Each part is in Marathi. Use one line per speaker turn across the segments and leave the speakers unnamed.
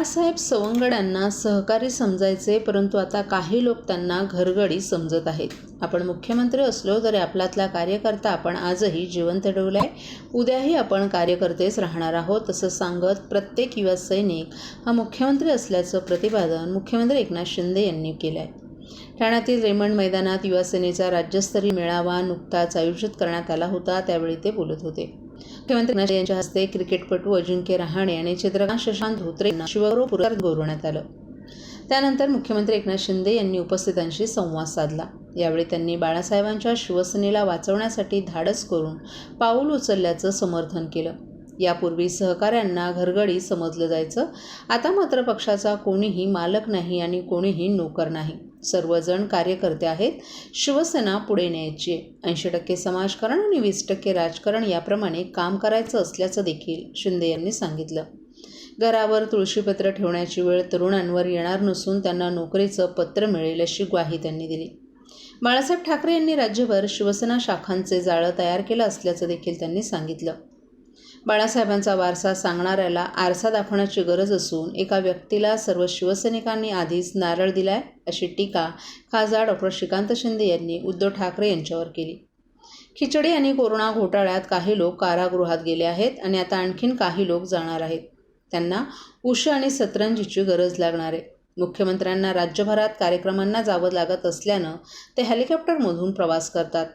बाळासाहेब सवंगडांना सहकारी समजायचे परंतु आता काही लोक त्यांना घरगडी समजत आहेत. आपण मुख्यमंत्री असलो तरी आपल्यातला कार्यकर्ता आपण आजही जिवंत ठेवलाय. उद्याही आपण कार्यकर्तेच राहणार आहोत असं सांगत प्रत्येक युवा सैनिक हा मुख्यमंत्री असल्याचं प्रतिपादन मुख्यमंत्री एकनाथ शिंदे यांनी केलं आहे ठाण्यातील रेमंड मैदानात युवासेनेचा राज्यस्तरीय मेळावा नुकताच आयोजित करण्यात आला होता त्यावेळी ते बोलत होते. मुख्यमंत्री यांच्या हस्ते क्रिकेटपटू अजिंक्य रहाणे आणि चित्रकार शशांक धोत्रे यांना शिवगौरव पुरस्कार गौरवण्यात आलं. त्यानंतर मुख्यमंत्री एकनाथ शिंदे यांनी उपस्थितांशी संवाद साधला. यावेळी त्यांनी बाळासाहेबांच्या शिवसेनेला वाचवण्यासाठी धाडस करून पाऊल उचलल्याचं समर्थन केलं. यापूर्वी सहकाऱ्यांना घरगडी समजलं जायचं. आता मात्र पक्षाचा कोणीही मालक नाही आणि कोणीही नोकर नाही. सर्वजण कार्यकर्ते आहेत. शिवसेना पुढे न्यायची. ऐंशी टक्के समाजकारण आणि वीस टक्के राजकारण याप्रमाणे काम करायचं असल्याचं देखील शिंदे यांनी सांगितलं. घरावर तुळशीपत्र ठेवण्याची वेळ तरुणांवर येणार नसून त्यांना नोकरीचं पत्र मिळेल अशी ग्वाही त्यांनी दिली. बाळासाहेब ठाकरे यांनी राज्यभर शिवसेना शाखांचे जाळं तयार केलं असल्याचं देखील त्यांनी सांगितलं. बाळासाहेबांचा वारसा सांगणाऱ्याला आरसा दाखवण्याची गरज असून एका व्यक्तीला सर्व शिवसैनिकांनी आधीच नारळ दिलाय अशी टीका खासदार डॉक्टर श्रीकांत शिंदे यांनी उद्धव ठाकरे यांच्यावर केली. खिचडी आणि कोरोना घोटाळ्यात काही लोक कारागृहात गेले आहेत आणि आता आणखीन काही लोक जाणार आहेत. त्यांना उश आणि सतरंजीची गरज लागणार आहे. मुख्यमंत्र्यांना राज्यभरात कार्यक्रमांना जावं लागत असल्यानं ते हेलिकॉप्टरमधून प्रवास करतात.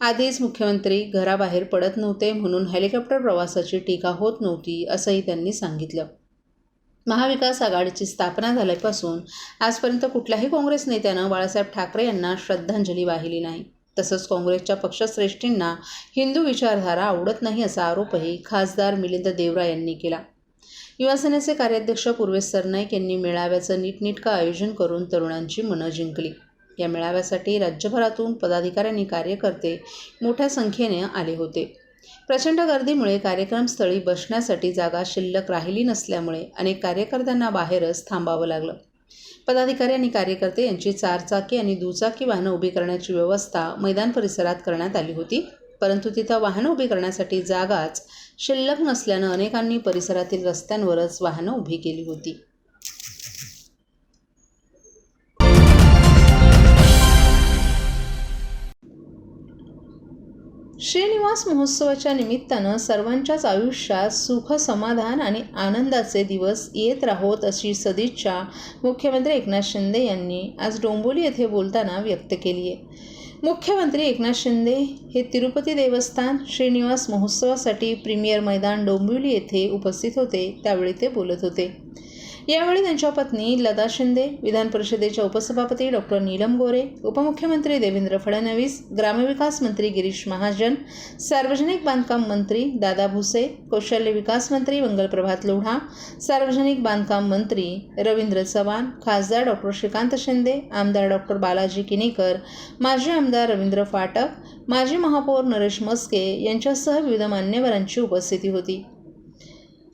आधीच मुख्यमंत्री घराबाहेर पडत नव्हते म्हणून हेलिकॉप्टर प्रवासाची टीका होत नव्हती असंही त्यांनी सांगितलं. महाविकास आघाडीची स्थापना झाल्यापासून आजपर्यंत कुठल्याही काँग्रेस नेत्यानं बाळासाहेब ठाकरे यांना श्रद्धांजली वाहिली नाही. तसंच काँग्रेसच्या पक्षश्रेष्ठींना हिंदू विचारधारा आवडत नाही असा आरोपही खासदार मिलिंद देवरा यांनी केला. युवासेनेचे कार्याध्यक्ष पूर्वेश सरनाईक यांनी मेळाव्याचं नीटनेटकं आयोजन करून तरुणांची मनं जिंकली. या मेळाव्यासाठी राज्यभरातून पदाधिकाऱ्यांनी कार्यकर्ते मोठ्या संख्येने आले होते. प्रचंड गर्दीमुळे कार्यक्रमस्थळी बसण्यासाठी जागा शिल्लक राहिली नसल्यामुळे अनेक कार्यकर्त्यांना बाहेरच थांबावं लागलं. पदाधिकारी आणि कार्यकर्ते यांची चारचाकी आणि दुचाकी वाहनं उभी करण्याची व्यवस्था मैदान परिसरात करण्यात आली होती परंतु तिथं वाहनं उभी करण्यासाठी जागाच शिल्लक नसल्यानं अनेकांनी परिसरातील रस्त्यांवरच वाहनं उभी केली होती. श्रीनिवास महोत्सवाच्या निमित्तानं सर्वांच्याच आयुष्यात सुख समाधान आणि आनंदाचे दिवस येत राहोत अशी सदिच्छा मुख्यमंत्री एकनाथ शिंदे यांनी आज डोंबोली येथे बोलताना व्यक्त केली आहे मुख्यमंत्री एकनाथ शिंदे हे तिरुपती देवस्थान श्रीनिवास महोत्सवासाठी प्रीमियर मैदान डोंबिवली येथे उपस्थित होते त्यावेळी ते बोलत होते. यावेळी त्यांच्या पत्नी लता शिंदे विधान परिषदेच्या उपसभापती डॉक्टर नीलम गोरे उपमुख्यमंत्री देवेंद्र फडणवीस ग्रामविकास मंत्री गिरीश महाजन सार्वजनिक बांधकाम मंत्री दादा भुसे कौशल्य विकास मंत्री मंगलप्रभात लोढा सार्वजनिक बांधकाम मंत्री रवींद्र चव्हाण खासदार डॉक्टर श्रीकांत शिंदे आमदार डॉक्टर बालाजी किनीकर माजी आमदार रवींद्र फाटक माजी महापौर नरेश मस्के यांच्यासह विविध मान्यवरांची उपस्थिती होती.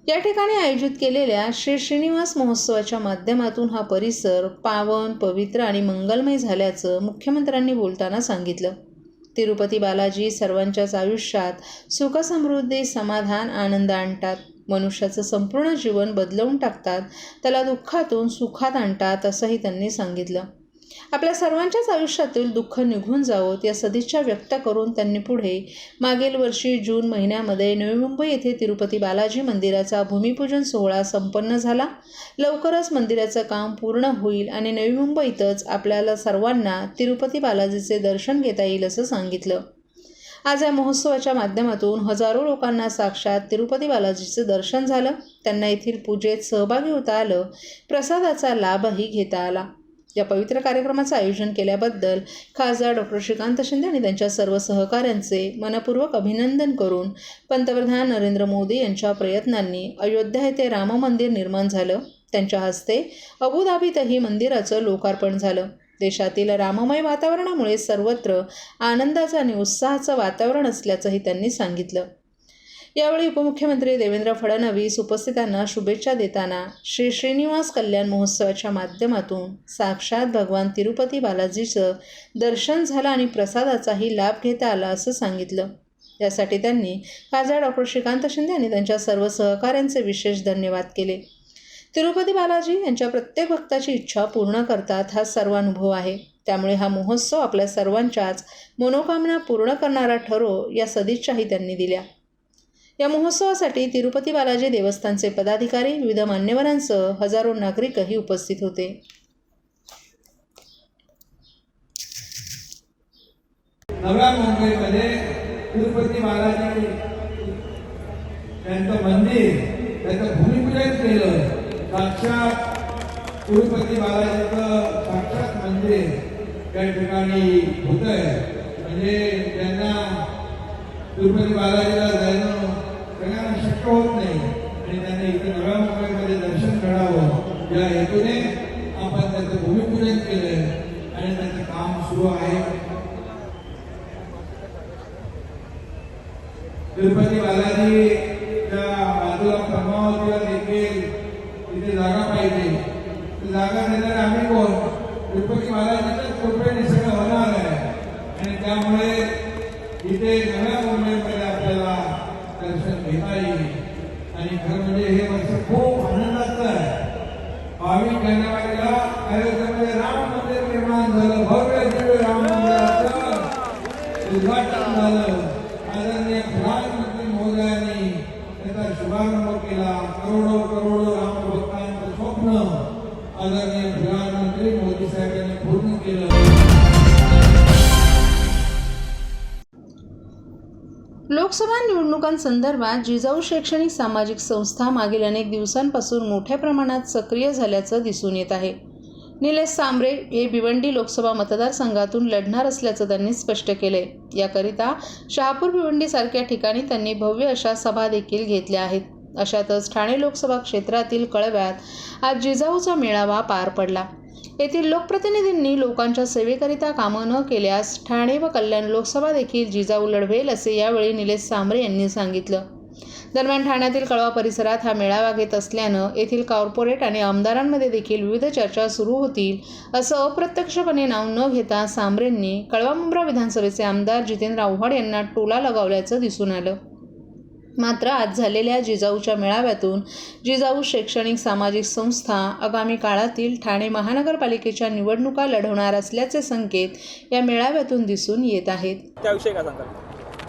या ठिकाणी आयोजित केलेल्या श्री श्रीनिवास महोत्सवाच्या माध्यमातून हा परिसर पावन पवित्र आणि मंगलमय झाल्याचं मुख्यमंत्र्यांनी बोलताना सांगितलं. तिरुपती बालाजी सर्वांच्याच आयुष्यात सुखसमृद्धी समाधान आनंद आणतात. मनुष्याचं संपूर्ण जीवन बदलवून टाकतात. त्याला दुःखातून सुखात आणतात असंही त्यांनी सांगितलं. आपल्या सर्वांच्याच आयुष्यातील दुःख निघून जावं या सदिच्छा व्यक्त करून त्यांनी पुढे मागील वर्षी जून महिन्यामध्ये नवी मुंबई येथे तिरुपती बालाजी मंदिराचा भूमिपूजन सोहळा संपन्न झाला. लवकरच मंदिराचं काम पूर्ण होईल आणि नवी मुंबईतच आपल्याला सर्वांना तिरुपती बालाजीचे दर्शन घेता येईल असं सांगितलं. आज या महोत्सवाच्या माध्यमातून हजारो लोकांना साक्षात तिरुपती बालाजीचं दर्शन झालं. त्यांना येथील पूजेत सहभागी होता आलं. प्रसादाचा लाभही घेता आला. या पवित्र कार्यक्रमाचं आयोजन केल्याबद्दल खासदार डॉक्टर श्रीकांत शिंदे आणि त्यांच्या सर्व सहकाऱ्यांचे मनपूर्वक अभिनंदन करून पंतप्रधान नरेंद्र मोदी यांच्या प्रयत्नांनी अयोध्या येथे राम मंदिर निर्माण झालं. त्यांच्या हस्ते अबुधाबीतही मंदिराचं लोकार्पण झालं. देशातील राममय वातावरणामुळे सर्वत्र आनंदाचं आणि उत्साहाचं वातावरण असल्याचंही त्यांनी सांगितलं. यावेळी उपमुख्यमंत्री देवेंद्र फडणवीस उपस्थितांना शुभेच्छा देताना श्री श्रीनिवास कल्याण महोत्सवाच्या माध्यमातून साक्षात भगवान तिरुपती बालाजीचं दर्शन झालं आणि प्रसादाचाही लाभ घेता आला असं सांगितलं. यासाठी त्यांनी खासदार डॉक्टर श्रीकांत शिंदे आणि त्यांच्या सर्व सहकाऱ्यांचे विशेष धन्यवाद केले. तिरुपती बालाजी यांच्या प्रत्येक भक्ताची इच्छा पूर्ण करतात हा सर्व अनुभव आहे. त्यामुळे हा महोत्सव आपल्या सर्वांच्याच मनोकामना पूर्ण करणारा ठरो या सदिच्छाही त्यांनी दिल्या. या महोत्सवासाठी तिरुपती बालाजी देवस्थानचे पदाधिकारी विविध मान्यवरांसह हजारो नागरिकही उपस्थित होते.
नव्या मुंबईमध्ये तिरुपती बालाजी त्यांचं मंदिर त्यांचं भूमिपूजन केलं. साक्षात तिरुपती बालाजीचं साक्षात मंदिर त्या ठिकाणी होत आहे म्हणजे त्यांना तिरुपती बालाजीला जाणं सगळ्यांना शक्य होत नाही. आणि त्यांनी इथे नव्या मुंबईमध्ये दर्शन घडावं या हेतूने आपण त्याचं भूमिपूजन केलंय. आणि त्याचं काम सुरू आहे. तिरुपती बालाजीच्या बाजूला परमावतीला देखील तिथे जागा पाहिजे. जागा देणारे आम्ही कोण? तिरुपती बालाजीच्याच कृपेने सगळं होणार आहे. आणि त्यामुळे इथे नव्या मुंबईमध्ये आपल्याला दर्शन घेता येईल आणि खरं म्हणजे हे वर्ष खूप आनंदाचं आहे. बावीस जानेवारीला अयोध्येमध्ये राम मंदिर निर्माण झालं. भव्य दिव्य राम मंदिराचं उद्घाटन झालं.
संदर्भात जिजाऊ शैक्षणिक सामाजिक संस्था मागील अनेक दिवसांपासून मोठ्या प्रमाणात सक्रिय झाल्याचं दिसून येत आहे. निलेश सांबरे हे भिवंडी लोकसभा मतदारसंघातून लढणार असल्याचं त्यांनी स्पष्ट केलंय. याकरिता शहापूर भिवंडीसारख्या ठिकाणी त्यांनी भव्य अशा सभा देखील घेतल्या आहेत. अशातच ठाणे लोकसभा क्षेत्रातील कळव्यात आज जिजाऊचा मेळावा पार पडला. येथील लोकप्रतिनिधींनी लोकांच्या सेवेकरिता कामं न केल्यास ठाणे व कल्याण लोकसभा देखील जिजाऊ लढवेल असे यावेळी निलेश सांबरे यांनी सांगितलं. दरम्यान ठाण्यातील कळवा परिसरात हा मेळावा घेत असल्यानं येथील कॉर्पोरेट आणि आमदारांमध्ये देखील विविध चर्चा सुरू होतील असं अप्रत्यक्षपणे नाव न घेता सांबरेंनी कळवा मुंब्रा विधानसभेचे आमदार जितेंद्र आव्हाड यांना टोला लगावल्याचं दिसून आलं. मात्र आज झालेल्या जिजाऊच्या मेळाव्यातून जिजाऊ शैक्षणिक सामाजिक संस्था आगामी काळातील ठाणे महानगरपालिकेच्या निवडणुका लढवणार असल्याचे संकेत या मेळाव्यातून दिसून येत आहेत.
त्याविषयी काय सांगाल?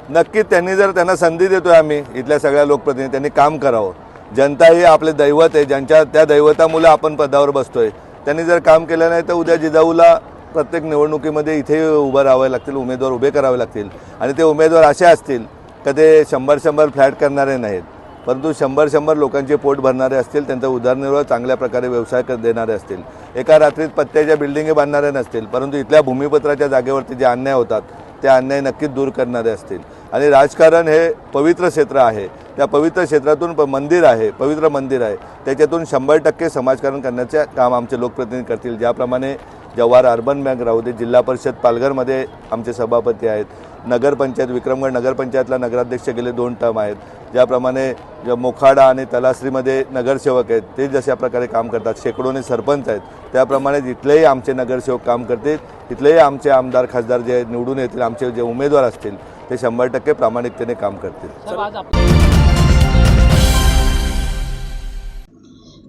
नक्कीच त्यांनी जर त्यांना संधी देतोय आम्ही इथल्या सगळ्या लोकप्रतिनिधी त्यांनी काम करावं. जनता ही आपले दैवत आहे ज्यांच्या त्या दैवतामुळे आपण पदावर बसतोय. त्यांनी जर काम केलं नाही तर उद्या जिजाऊला प्रत्येक निवडणुकीमध्ये इथे उभं राहावे लागतील उमेदवार उभे करावे लागतील. आणि ते उमेदवार असे असतील का ते शंभर शंभर फ्लॅट करणारे नाहीत. परंतु शंभर शंभर लोकांचे पोट भरणारे असतील त्यांचा उदरनिर्वाह चांगल्या प्रकारे व्यवसाय कर देणारे असतील एका रात्रीत पत्त्याच्या बिल्डिंगे बांधणारे नसतील परंतु इथल्या भूमिपत्राच्या जागेवरती जे अन्याय होतात ते अन्याय नक्कीच दूर करणारे असतील. आणि राजकारण हे पवित्र क्षेत्र आहे. त्या पवित्र क्षेत्रातून प मंदिर आहे पवित्र मंदिर आहे. त्याच्यातून शंभर टक्के समाजकारण करण्याचे काम आमचे लोकप्रतिनिधी करतील. ज्याप्रमाणे जवाहर अर्बन बँक राहू दे जिल्हा परिषद पालघरमध्ये आमचे सभापती आहेत. नगरपंचायत विक्रमगड नगरपंचायतला नगराध्यक्ष गेले दोन टर्म आहेत. ज्याप्रमाणे ज- मोखाडा आणि तलासरीमध्ये नगरसेवक आहेत ते जशा प्रकारे काम करतात शेकडोने सरपंच आहेत त्याप्रमाणे तिथलेही आमचे नगरसेवक काम करतील तिथलेही आमचे आमदार खासदार जे निवडून येतील आमचे जे उमेदवार असतील ते शंभर टक्के प्रामाणिकतेने काम करतील.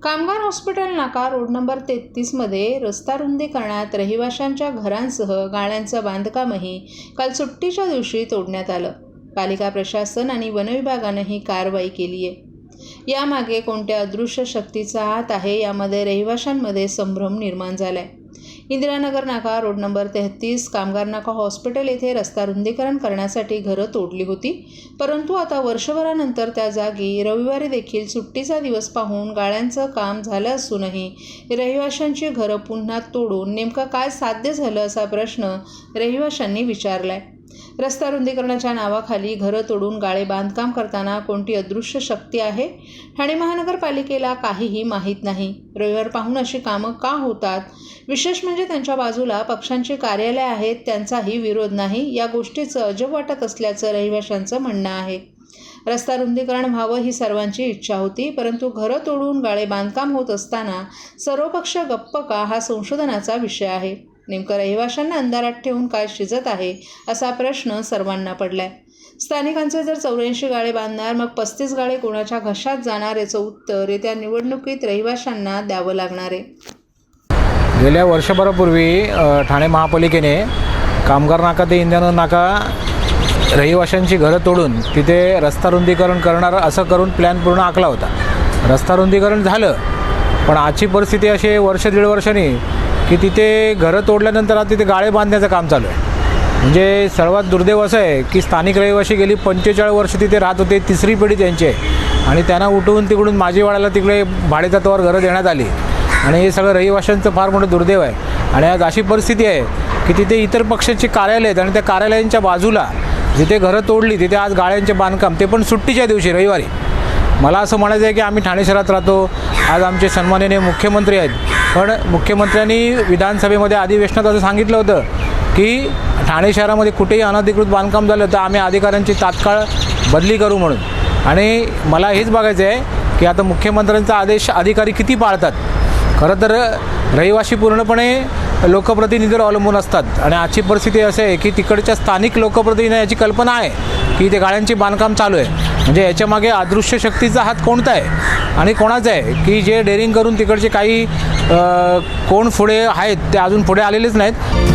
कामगार हॉस्पिटल नाका रोड नंबर तेहतीसमध्ये रस्ता रुंदीकरणात रहिवाशांच्या घरांसह गाळ्यांचं बांधकामही काल सुट्टीच्या दिवशी तोडण्यात आलं. पालिका प्रशासन आणि वनविभागानं ही कारवाई केली आहे यामागे कोणत्या अदृश्य शक्तीचा हात आहे यामध्ये रहिवाशांमध्ये संभ्रम निर्माण झाला आहे इंदिरानगर नाका रोड नंबर तेहतीस कामगार नाका हॉस्पिटल येथे रस्ता रुंदीकरण करण्यासाठी घरं तोडली होती. परंतु आता वर्षभरानंतर त्या जागी रविवारी देखील सुट्टीचा दिवस पाहून गाळ्यांचं काम झालं असूनही रहिवाशांची घरं पुन्हा तोडून नेमकं काय साध्य झालं असा प्रश्न रहिवाशांनी विचारलाय. रस्ता रुंदीकरणाच्या नावाखाली घरं तोडून गाळे बांधकाम करताना कोणती अदृश्य शक्ती आहे? ठाणे महानगरपालिकेला काहीही माहीत नाही. रविवार पाहून अशी कामं का होतात? विशेष म्हणजे त्यांच्या बाजूला पक्षांची कार्यालय आहेत त्यांचाही विरोध नाही. या गोष्टीचं अजब वाटत असल्याचं रहिवाशांचं म्हणणं आहे. रस्ता रुंदीकरण व्हावं ही सर्वांची इच्छा होती परंतु घरं तोडून गाळे बांधकाम होत असताना सर्वपक्ष गप्प का हा संशोधनाचा विषय आहे. नेमकं रहिवाशांना अंधारात ठेवून काय शिजत आहे असा प्रश्न सर्वांना पडलाय. स्थानिकांचे जर चौऱ्याऐंशी गाळे बांधणार मग पस्तीस गाळे कोणाच्या घशात जाणार याचं उत्तर येत्या निवडणुकीत रहिवाशांना द्यावं लागणार आहे.
गेल्या वर्षभरापूर्वी ठाणे महापालिकेने कामगार नाका ते इंधन नाका रहिवाशांची घरं तोडून तिथे रस्ता रुंदीकरण करणार असं करून प्लॅन पूर्ण आखला होता. रस्ता रुंदीकरण झालं पण आजची परिस्थिती अशी वर्ष दीड वर्षांनी की तिथे घरं तोडल्यानंतर आता तिथे गाळे बांधण्याचं काम चालू आहे. म्हणजे सर्वात दुर्दैव असं आहे की स्थानिक रहिवाशी गेली पंचेचाळीस वर्ष तिथे राहत होते तिसरी पिढी त्यांची आहे. आणि त्यांना उठवून तिकडून माझीवाड्याला तिकडे भाडेतत्वावर घरं देण्यात आली. आणि हे सगळं रहिवाशांचं फार मोठं दुर्दैव आहे. आणि आज अशी परिस्थिती आहे की तिथे इतर पक्षांची कार्यालय आहेत आणि त्या कार्यालयांच्या बाजूला जिथे घरं तोडली तिथे आज गाळ्यांचे बांधकाम ते पण सुट्टीच्या दिवशी रविवारी. मला असं म्हणायचं आहे की आम्ही ठाणे शहरात राहतो. आज आमचे सन्माननीय मुख्यमंत्री आहेत. पण मुख्यमंत्र्यांनी विधानसभेमध्ये अधिवेशनात असं सांगितलं होतं की ठाणे शहरामध्ये कुठेही अनधिकृत बांधकाम झालं तर आम्ही अधिकाऱ्यांची तात्काळ बदली करू म्हणून. आणि मला हेच बघायचं आहे की आता मुख्यमंत्र्यांचा आदेश अधिकारी किती पाळतात? खरं तर रहिवासी पूर्णपणे लोकप्रतिनिधीवर अवलंबून असतात. आणि आजची परिस्थिती असं आहे की तिकडच्या स्थानिक लोकप्रतिनिधी याची कल्पना आहे की ते गाड्यांची बांधकाम चालू आहे. म्हणजे याच्यामागे अदृश्य शक्तीचा हात कोणता आहे? आणि कोणाचं आहे? की जे डेअरिंग करून तिकडचे काही कोण पुढे आहेत ते अजून पुढे आलेलेच नाहीत.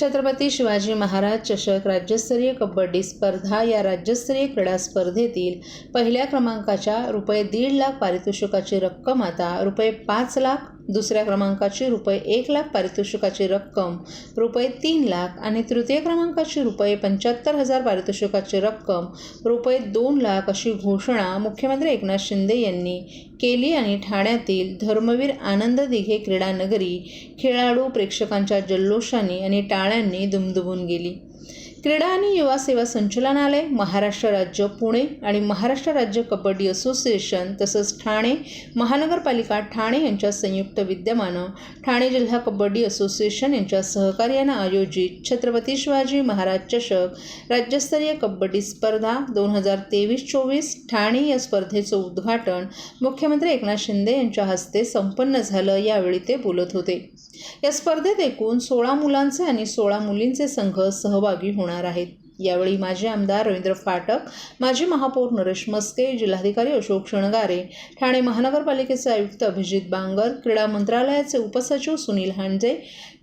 छत्रपती शिवाजी महाराज चषक राज्यस्तरीय कबड्डी स्पर्धा या राज्यस्तरीय क्रीडा स्पर्धेतील पहिल्या क्रमांकाच्या रुपये दीड लाख पारितोषिकाची रक्कम आता रुपये पाच लाख दुसऱ्या क्रमांकाची रुपये एक लाख पारितोषिकाची रक्कम रुपये तीन लाख आणि तृतीय क्रमांकाची रुपये पंच्याहत्तर हजार पारितोषिकाची रक्कम रुपये दोन लाख अशी घोषणा मुख्यमंत्री एकनाथ शिंदे यांनी केली आणि ठाण्यातील धर्मवीर आनंद दिघे क्रीडा नगरी खेळाडू प्रेक्षकांच्या जल्लोषाने आणि टाळ्यांनी दुमदुमून गेली. क्रीडा आणि युवा सेवा संचालनालय महाराष्ट्र राज्य पुणे आणि महाराष्ट्र राज्य कबड्डी असोसिएशन तसंच ठाणे महानगरपालिका ठाणे यांच्या संयुक्त विद्यमानं ठाणे जिल्हा कबड्डी असोसिएशन यांच्या सहकार्यानं आयोजित छत्रपती शिवाजी महाराज चषक राज्यस्तरीय कबड्डी स्पर्धा दोन हजार तेवीस चोवीस ठाणे या स्पर्धेचं उद्घाटन मुख्यमंत्री एकनाथ शिंदे यांच्या हस्ते संपन्न झालं यावेळी ते बोलत होते. या स्पर्धेत एकूण सोळा मुलांचे आणि सोळा मुलींचे संघ सहभागी होणार आहेत. यावेळी माजी आमदार रवींद्र फाटक माजी महापौर नरेश मस्के जिल्हाधिकारी अशोक शणगारे ठाणे महानगरपालिकेचे आयुक्त अभिजित बांगर क्रीडा मंत्रालयाचे उपसचिव सुनील हांजे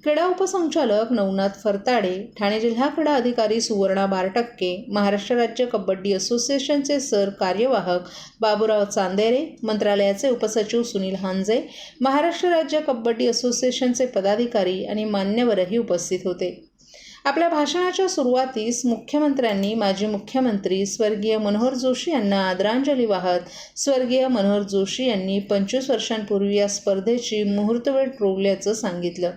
क्रीडा उपसंचालक नवनाथ फरताडे ठाणे जिल्हा क्रीडा अधिकारी सुवर्णा बारटक्के महाराष्ट्र राज्य कबड्डी असोसिएशनचे सर कार्यवाहक बाबूराव चांदेरे मंत्रालयाचे उपसचिव सुनील हांजे महाराष्ट्र राज्य कबड्डी असोसिएशनचे पदाधिकारी आणि मान्यवरही उपस्थित होते. आपल्या भाषणाच्या सुरुवातीस मुख्यमंत्र्यांनी माजी मुख्यमंत्री स्वर्गीय मनोहर जोशी यांना आदरांजली वाहत स्वर्गीय मनोहर जोशी यांनी पंचवीस वर्षांपूर्वी या स्पर्धेची मुहूर्तवेळ रोवल्याचं सांगितलं.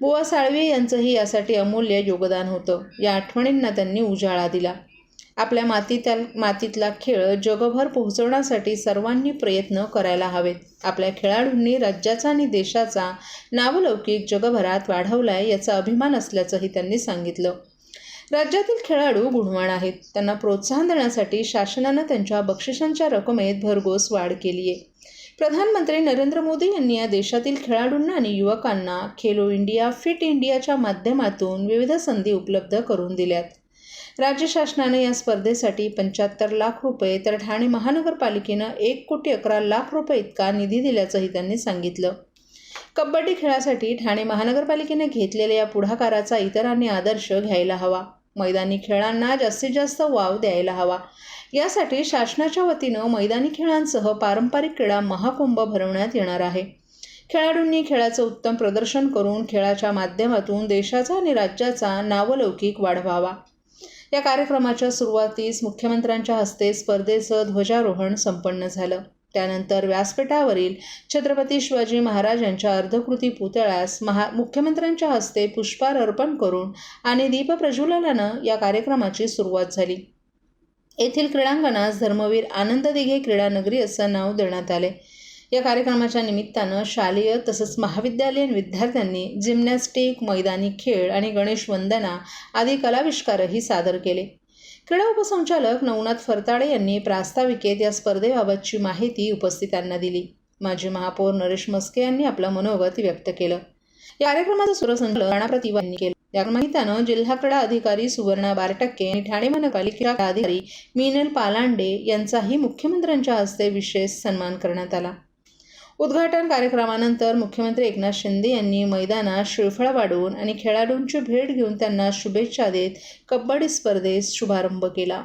बुवा साळवे यांचंही यासाठी अमूल्य योगदान होतं. या आठवणींना त्यांनी उजाळा दिला. आपल्या मातीतल मातीतला खेळ जगभर पोहोचवण्यासाठी सर्वांनी प्रयत्न करायला हवेत. आपल्या खेळाडूंनी राज्याचा आणि देशाचा नावलौकिक जगभरात वाढवला आहे याचा अभिमान असल्याचंही त्यांनी सांगितलं. राज्यातील खेळाडू गुणवान आहेत. त्यांना प्रोत्साहन देण्यासाठी शासनानं त्यांच्या बक्षिसांच्या रकमेत भरघोस वाढ केली आहे प्रधानमंत्री नरेंद्र मोदी यांनी या देशातील खेळाडूंना आणि युवकांना खेलो इंडिया फिट इंडियाच्या माध्यमातून विविध संधी उपलब्ध करून दिल्यात. राज्य शासनानं या स्पर्धेसाठी पंच्याहत्तर लाख रुपये तर ठाणे महानगरपालिकेनं एक कोटी अकरा लाख रुपये इतका निधी दिल्याचंही त्यांनी सांगितलं. कबड्डी खेळासाठी ठाणे महानगरपालिकेने घेतलेल्या या पुढाकाराचा इतरांनी आदर्श घ्यायला हवा. मैदानी खेळांना जास्तीत जास्त वाव द्यायला हवा. यासाठी शासनाच्या वतीनं मैदानी खेळांसह पारंपरिक क्रीडा महाकुंभ भरवण्यात येणार आहे. खेळाडूंनी खेळाचं उत्तम प्रदर्शन करून खेळाच्या माध्यमातून देशाचा आणि राज्याचा नावलौकिक वाढवावा. या कार्यक्रमाच्या सुरुवातीस मुख्यमंत्र्यांच्या हस्ते स्पर्धेचं ध्वजारोहण संपन्न झालं. त्यानंतर व्यासपीठावरील छत्रपती शिवाजी महाराज यांच्या अर्धकृती पुतळ्यास महा मुख्यमंत्र्यांच्या हस्ते पुष्पार अर्पण करून आणि दीपप्रज्वलनानं या कार्यक्रमाची सुरुवात झाली. येथील क्रीडांगणास धर्मवीर आनंद दिघे क्रीडा नगरी असं नाव देण्यात आले. या कार्यक्रमाच्या निमित्तानं शालेय तसंच महाविद्यालयीन विद्यार्थ्यांनी जिम्नॅस्टिक मैदानी खेळ आणि गणेश वंदना आदी कलाविष्कारही सादर केले. क्रीडा उपसंचालक नवनाथ फरताडे यांनी प्रास्ताविकेत या स्पर्धेबाबतची माहिती उपस्थितांना दिली. माजी महापौर नरेश मस्के यांनी आपलं मनोगत व्यक्त केलं. या कार्यक्रमाचं सूरसंचालन राणा यांनी केलं. या निमित्तानं जिल्हा क्रीडा अधिकारी सुवर्णा बारटक्के आणि ठाणे महानगरपालिका अधिकारी मिनल पालांडे यांचाही मुख्यमंत्र्यांच्या हस्ते विशेष सन्मान करण्यात आला. उद्घाटन कार्यक्रमानंतर मुख्यमंत्री एकनाथ शिंदे यांनी मैदानात श्रीफळ वाढवून आणि खेळाडूंची भेट घेऊन त्यांना शुभेच्छा देत कबड्डी स्पर्धेस शुभारंभ केला.